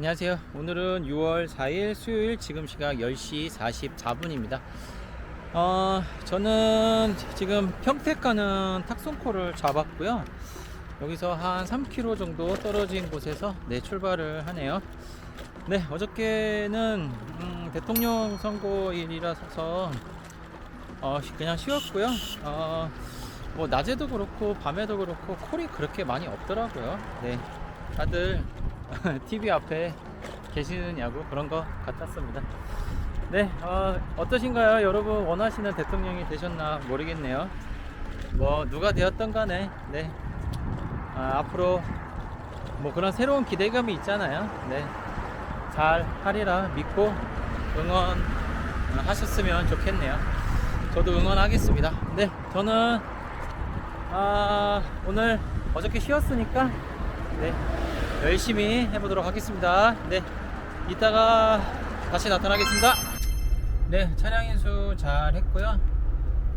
안녕하세요. 오늘은 6월 4일 수요일 지금 시각 10시 44분입니다. 어, 저는 지금 평택 가는 탁송코를 잡았고요. 여기서 한 3km 정도 떨어진 곳에서 네, 출발을 하네요. 네, 어저께는 음, 대통령 선거일이라서 어, 그냥 쉬었고요. 어, 뭐 낮에도 그렇고 밤에도 그렇고 콜이 그렇게 많이 없더라고요. 네, 다들 TV 앞에 계시느냐고 그런 것 같았습니다. 네, 어, 어떠신가요? 여러분 원하시는 대통령이 되셨나 모르겠네요. 뭐 누가 되었던 간에 네, 아, 앞으로 뭐 그런 새로운 기대감이 있잖아요. 네, 잘 하리라 믿고 응원 어, 하셨으면 좋겠네요. 저도 응원하겠습니다. 네, 저는 아, 오늘 어저께 쉬었으니까 네, 열심히 해보도록 하겠습니다. 네, 이따가 다시 나타나겠습니다. 네, 차량 인수 잘 했고요.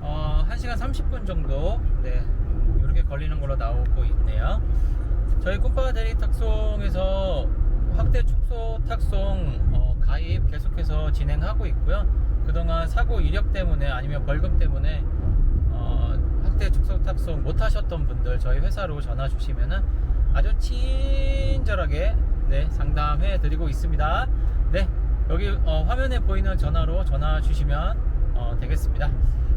어, 1시간 30분 정도, 네, 이렇게 걸리는 걸로 나오고 있네요. 저희 꿈바 대리 탁송에서 확대 축소 탁송 어, 가입 계속해서 진행하고 있고요. 그동안 사고 이력 때문에 아니면 벌금 때문에 어, 확대 축소 탁송 못 하셨던 분들 저희 회사로 전화 주시면은 아주 친절하게 네, 상담해 드리고 있습니다. 네, 여기 어, 화면에 보이는 전화로 전화 주시면 어, 되겠습니다.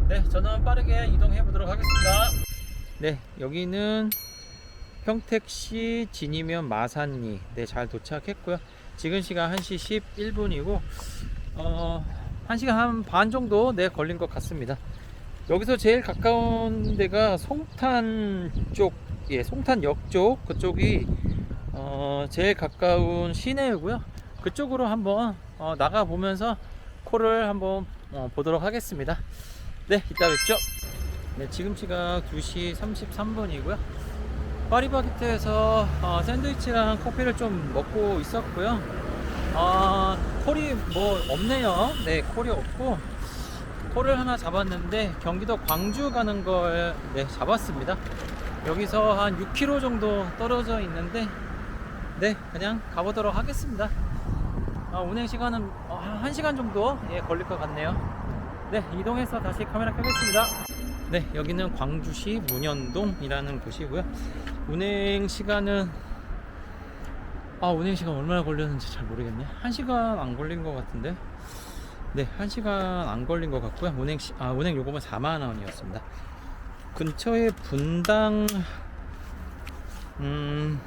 네, 저는 빠르게 이동해 보도록 하겠습니다. 네, 여기는 평택시 진이면 마산리 네, 잘 도착했고요. 지금 시간 1시 11분이고 어, 1시간 한 반 정도 네, 걸린 것 같습니다. 여기서 제일 가까운 데가 송탄 쪽, 예, 송탄역 쪽 그쪽이 어, 제일 가까운 시내이고요. 그쪽으로 한번 어, 나가 보면서 코를 한번 어, 보도록 하겠습니다. 네, 이따 뵙죠. 네, 지금 시각 2시 33분이고요. 파리바게트에서 어, 샌드위치랑 커피를 좀 먹고 있었고요. 어, 콜이 뭐 없네요. 네, 콜이 없고 콜을 하나 잡았는데 경기도 광주 가는 걸 네, 잡았습니다. 여기서 한 6km 정도 떨어져 있는데 네, 그냥 가보도록 하겠습니다. 아, 운행 시간은 어, 한 1시간 정도 예, 걸릴 것 같네요. 네, 이동해서 다시 카메라 켜겠습니다. 네, 여기는 광주시 문현동이라는 곳이고요. 운행 시간은 아, 운행 시간 얼마나 걸렸는지 잘 모르겠네. 1시간 안 걸린 것 같은데. 네, 1시간 안 걸린 것 같고요. 운행 시, 아, 운행 요금은 4만 원이었습니다. 근처에 분당 음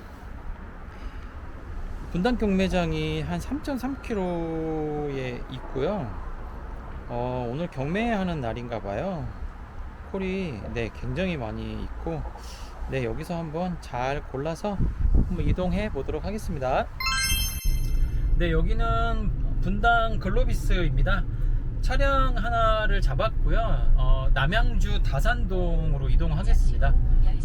분당 경매장이 한 3.3km에 있고요. 어, 오늘 경매하는 날인가 봐요. 콜이 네, 굉장히 많이 있고 네, 여기서 한번 잘 골라서 한번 이동해 보도록 하겠습니다. 네, 여기는 분당 글로비스입니다. 차량 하나를 잡았고요. 어, 남양주 다산동으로 이동하겠습니다.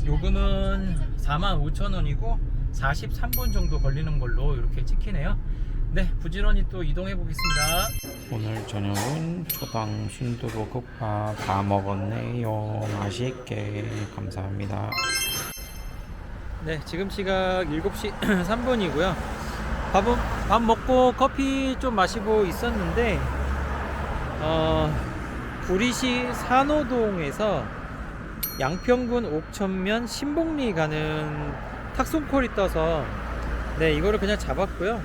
요금은 45,000원이고 43분 정도 걸리는 걸로 이렇게 찍히네요. 네, 부지런히 또 이동해 보겠습니다. 오늘 저녁은 초당 순두부 국밥 다 먹었네요. 맛있게 감사합니다. 네, 지금 시각 7시 3분이고요. 밥은 밥 먹고 커피 좀 마시고 있었는데 어, 구리시 산호동에서 양평군 옥천면 신봉리 가는 탁송콜이 떠서 네, 이거를 그냥 잡았고요.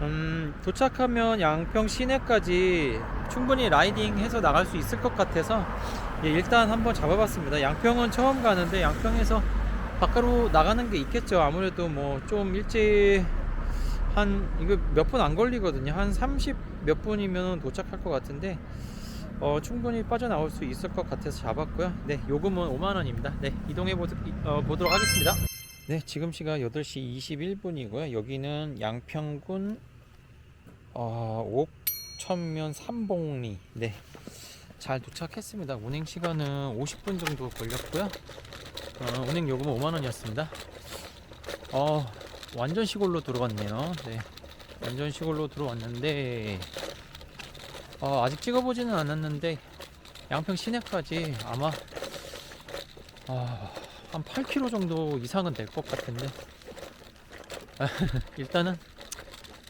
음, 도착하면 양평 시내까지 충분히 라이딩해서 나갈 수 있을 것 같아서 예, 일단 한번 잡아봤습니다. 양평은 처음 가는데 양평에서 바깥으로 나가는 게 있겠죠. 아무래도 뭐 좀 일찍 한 이거 몇 분 안 걸리거든요. 한 30 몇 분이면 도착할 것 같은데 어, 충분히 빠져나올 수 있을 것 같아서 잡았고요. 네, 요금은 5만 원입니다. 네, 이동해 보, 어, 보도록 하겠습니다. 네, 지금 시각 8시 21분이고요. 여기는 양평군 어, 옥천면 삼봉리. 네. 잘 도착했습니다. 운행 시간은 50분 정도 걸렸고요. 어, 운행 요금은 5만 원이었습니다. 어, 완전 시골로 들어왔네요. 네. 완전 시골로 들어왔는데 어, 아직 찍어보지는 않았는데 양평 시내까지 아마 아, 한 8km 정도 이상은 될 것 같은데 일단은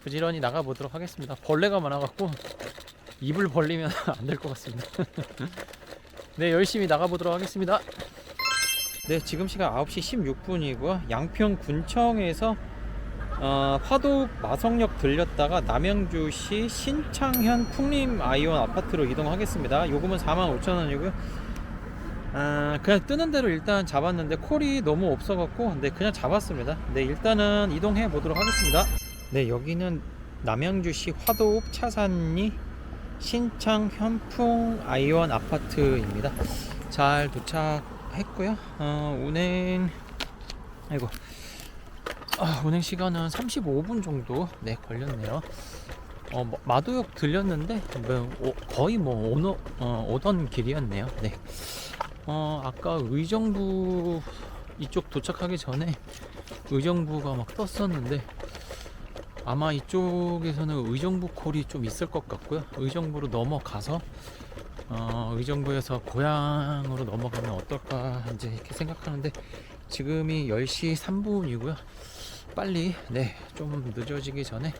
부지런히 나가 보도록 하겠습니다. 벌레가 많아갖고 입을 벌리면 안 될 것 같습니다. 네, 열심히 나가 보도록 하겠습니다. 네, 지금 시각 9시 16분이고요. 양평 군청에서 어, 화도 마성역 들렸다가 남양주시 신창현 풍림 아이온 아파트로 이동하겠습니다. 요금은 45,000원이고요. 아, 그냥 뜨는 대로 일단 잡았는데 콜이 너무 없어갖고 네 그냥 잡았습니다. 네 일단은 이동해 보도록 하겠습니다. 네 여기는 남양주시 화도읍 차산리 신창 현풍 아이원 아파트입니다. 잘 도착 했고요. 어, 운행 아이고 아, 운행 시간은 35분 정도 네 걸렸네요. 어, 뭐, 마도역 들렸는데 뭐, 오- 거의 뭐 오너, 어, 오던 길이었네요. 네. 어, 아까 의정부 이쪽 도착하기 전에 의정부가 막 떴었는데 아마 이쪽에서는 의정부 콜이 좀 있을 것 같고요. 의정부로 넘어가서 어, 의정부에서 고향으로 넘어가면 어떨까 이제 이렇게 생각하는데 지금이 10시 3분이고요. 빨리 네 좀 늦어지기 전에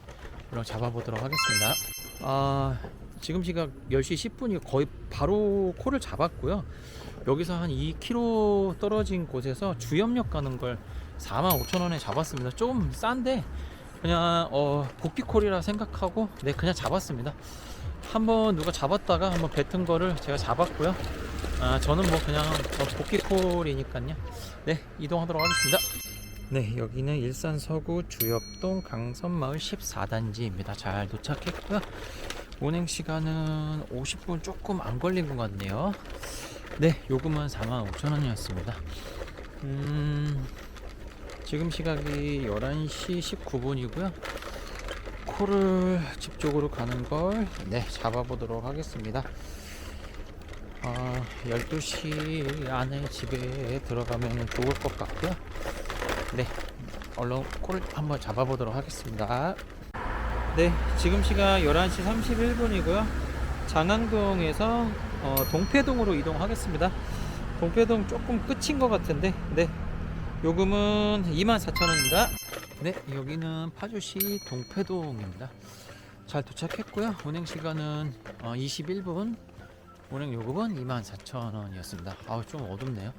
이걸 잡아보도록 하겠습니다. 아 지금 시각 10시 10분이 거의 바로 콜을 잡았고요. 여기서 한 2km 떨어진 곳에서 주염역 가는 걸 45,000원에 잡았습니다. 좀 싼데 그냥 어 복귀 콜이라 생각하고 네 그냥 잡았습니다. 한번 누가 잡았다가 한번 뱉은 거를 제가 잡았고요. 아 저는 뭐 그냥 어, 복귀 콜이니까요. 네 이동하도록 하겠습니다. 네 여기는 일산 서구 주엽동 강선마을 14단지입니다. 잘 도착했고요. 운행 시간은 50분 조금 안 걸린 것 같네요. 네, 요금은 45,000원이었습니다. 음, 지금 시각이 11시 19분이고요. 코를 집 쪽으로 가는 걸 네, 잡아보도록 하겠습니다. 아, 12시 안에 집에 들어가면 좋을 것 같고요. 네, 얼른 코를 한번 잡아보도록 하겠습니다. 네, 지금 시각 11시 31분이고요. 장항동에서 어, 동패동으로 이동하겠습니다. 동패동 조금 끝인 것 같은데, 네. 요금은 24,000원입니다. 네, 여기는 파주시 동패동입니다. 잘 도착했고요. 운행 시간은 어, 21분. 운행 요금은 24,000원이었습니다. 아우, 좀 어둡네요.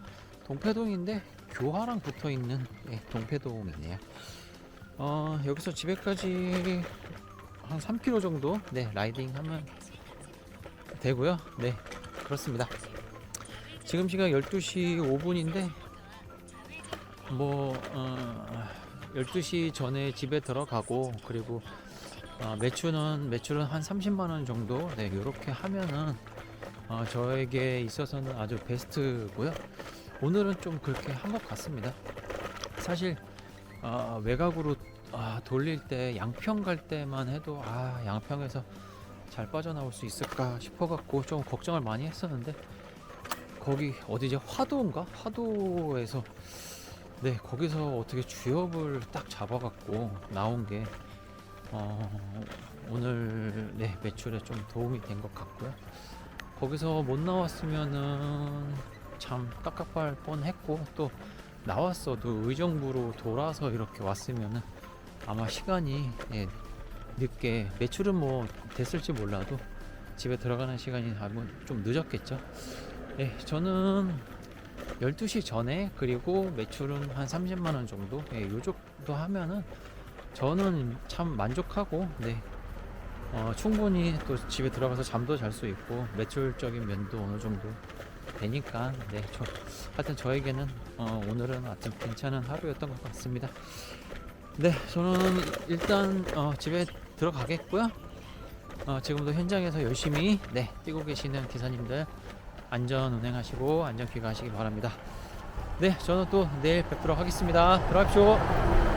동패동인데 교화랑 붙어 있는 예, 동패동이네요. 어, 여기서 집에까지 한 3km 정도 네, 라이딩 하면 되고요. 네, 그렇습니다. 지금 시각 12시 5분인데 뭐 어, 12시 전에 집에 들어가고 그리고 어, 매출은 매출은 한 30만 원 정도 네, 이렇게 하면은 어, 저에게 있어서는 아주 베스트고요. 오늘은 좀 그렇게 한 것 같습니다. 사실 어, 외곽으로 아, 돌릴 때 양평 갈 때만 해도 아 양평에서 잘 빠져나올 수 있을까 싶어 갖고 좀 걱정을 많이 했었는데 거기 어디지 화도인가 화도에서 네 거기서 어떻게 주역을 딱 잡아갖고 나온 게 어, 오늘 네 매출에 좀 도움이 된 것 같고요 거기서 못 나왔으면은 참 깝깝할 뻔했고 또 나왔어도 의정부로 돌아서 이렇게 왔으면은 아마 시간이 예, 늦게 매출은 뭐 됐을지 몰라도 집에 들어가는 시간이 좀 늦었겠죠. 예, 저는 12시 전에 그리고 매출은 한 30만 원 정도 예, 요 정도 하면은 저는 참 만족하고 네. 어, 충분히 또 집에 들어가서 잠도 잘 수 있고 매출적인 면도 어느 정도 되니까 네, 저, 하여튼 저에게는 어, 오늘은 하여튼 괜찮은 하루였던 것 같습니다. 네, 저는 일단 어, 집에 들어가겠고요. 어, 지금도 현장에서 열심히 네, 뛰고 계시는 기사님들 안전 운행하시고 안전 귀가하시기 바랍니다. 네, 저는 또 내일 뵙도록 하겠습니다. 들어가십시오.